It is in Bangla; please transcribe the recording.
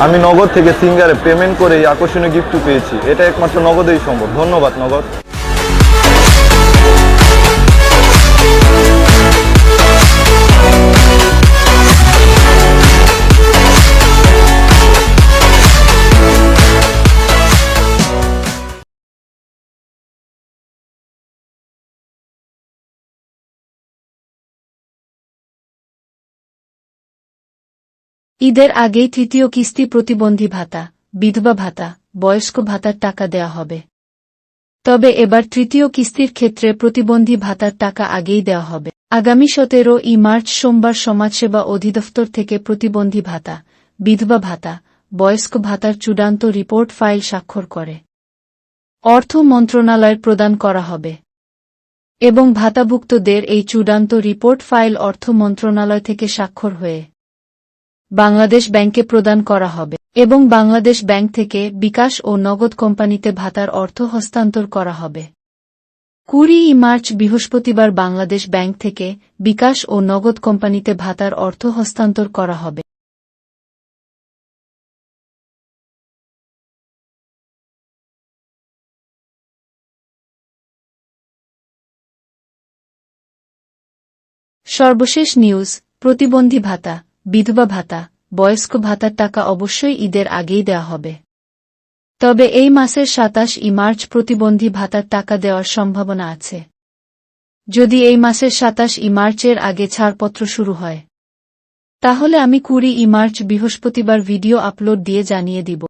আমি নগদ থেকে সিঙ্গারে পেমেন্ট করে এই আকর্ষণীয় গিফটটি পেয়েছি। এটা একমাত্র নগদেই সম্ভব। ধন্যবাদ নগদ। ঈদের আগেই তৃতীয় কিস্তি প্রতিবন্ধী ভাতা, বিধবা ভাতা, বয়স্ক ভাতার টাকা দেয়া হবে। তবে এবার তৃতীয় কিস্তির ক্ষেত্রে প্রতিবন্ধী ভাতার টাকা আগেই দেওয়া হবে। আগামী সতেরো ই মার্চ সোমবার সমাজসেবা অধিদপ্তর থেকে প্রতিবন্ধী ভাতা, বিধবা ভাতা, বয়স্ক ভাতার চূড়ান্ত রিপোর্ট ফাইল স্বাক্ষর করে। অর্থ মন্ত্রণালয়ের প্রদান করা হবে। এবং ভাতাভুক্তদের এই চূড়ান্ত রিপোর্ট ফাইল অর্থ মন্ত্রণালয় থেকে স্বাক্ষর হয়ে বাংলাদেশ ব্যাংকে প্রদান করা হবে এবং বাংলাদেশ ব্যাংক থেকে বিকাশ ও নগদ কোম্পানিতে ভাতার অর্থ হস্তান্তর করা হবে। কুড়ি মার্চ বৃহস্পতিবার বাংলাদেশ ব্যাংক থেকে বিকাশ ও নগদ কোম্পানিতে ভাতার অর্থ হস্তান্তর করা হবে। সর্বশেষ নিউজ, প্রতিবন্ধী ভাতা। বিধবা ভাতা, বয়স্ক ভাতার টাকা অবশ্যই ঈদের আগেই দেওয়া হবে। তবে এই মাসের সাতাশ ই মার্চ প্রতিবন্ধী ভাতার টাকা দেওয়ার সম্ভাবনা আছে। যদি এই মাসের সাতাশ ই মার্চের আগে ছাড়পত্র শুরু হয়। তাহলে আমি কুড়ি ই মার্চ বৃহস্পতিবার ভিডিও আপলোড দিয়ে জানিয়ে দিব।